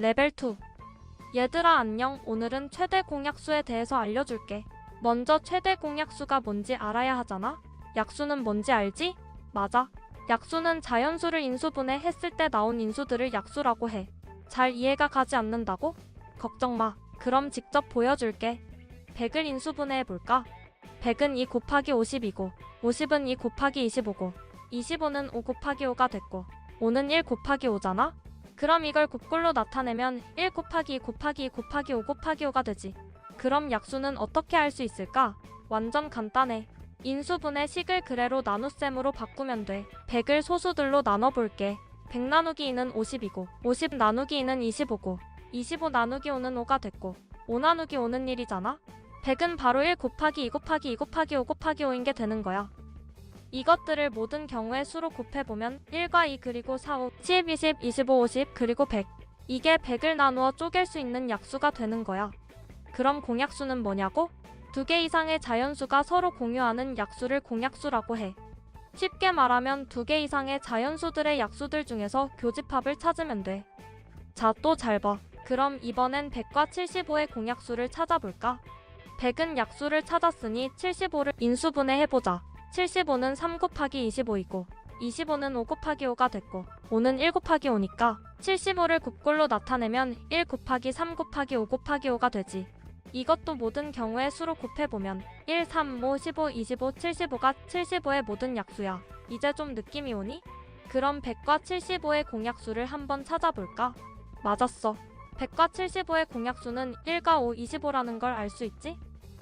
레벨 2 얘들아 안녕 오늘은 최대 공약수에 대해서 알려줄게 먼저 최대 공약수가 뭔지 알아야 하잖아 약수는 뭔지 알지? 맞아 약수는 자연수를 인수분해 했을 때 나온 인수들을 약수라고 해 잘 이해가 가지 않는다고? 걱정 마 그럼 직접 보여줄게 100을 인수분해 해볼까? 100은 2 곱하기 50이고 50은 2 곱하기 25고 25는 5 곱하기 5가 됐고 5는 1 곱하기 5잖아? 그럼 이걸 곱글로 나타내면 1 곱하기 2 곱하기 2 곱하기 5 곱하기 5가 되지. 그럼 약수는 어떻게 할수 있을까? 완전 간단해. 인수분해 식을 그래로 나눗셈으로 바꾸면 돼. 100을 소수들로 나눠볼게. 100 나누기 2는 50이고 50 나누기 2는 25고 25 나누기 5는 5가 됐고 5 나누기 5는 1이잖아? 100은 바로 1 곱하기 2 곱하기 2 곱하기 5 곱하기 5인 게 되는 거야. 이것들을 모든 경우의 수로 곱해보면 1과 2 그리고 4, 5, 10, 20, 25, 50 그리고 100 이게 100을 나누어 쪼갤 수 있는 약수가 되는 거야. 그럼 공약수는 뭐냐고? 두 개 이상의 자연수가 서로 공유하는 약수를 공약수라고 해. 쉽게 말하면 두 개 이상의 자연수들의 약수들 중에서 교집합을 찾으면 돼. 자, 또 잘 봐. 그럼 이번엔 100과 75의 공약수를 찾아볼까? 100은 약수를 찾았으니 75를 인수분해 해보자. 75는 3 곱하기 25이고 25는 5 곱하기 5가 됐고 5는 1 곱하기 5니까 75를 곱골로 나타내면 1 곱하기 3 곱하기 5 곱하기 5가 되지. 이것도 모든 경우의 수로 곱해보면 1, 3, 5, 15, 25, 75가 75의 모든 약수야. 이제 좀 느낌이 오니? 그럼 100과 75의 공약수를 한번 찾아볼까? 맞았어. 100과 75의 공약수는 1과 5, 25라는 걸 알 수 있지?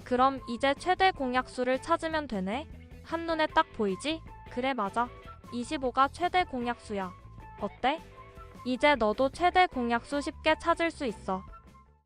그럼 이제 최대 공약수를 찾으면 되네? 한눈에 딱 보이지? 그래 맞아. 25가 최대 공약수야. 어때? 이제 너도 최대 공약수 쉽게 찾을 수 있어.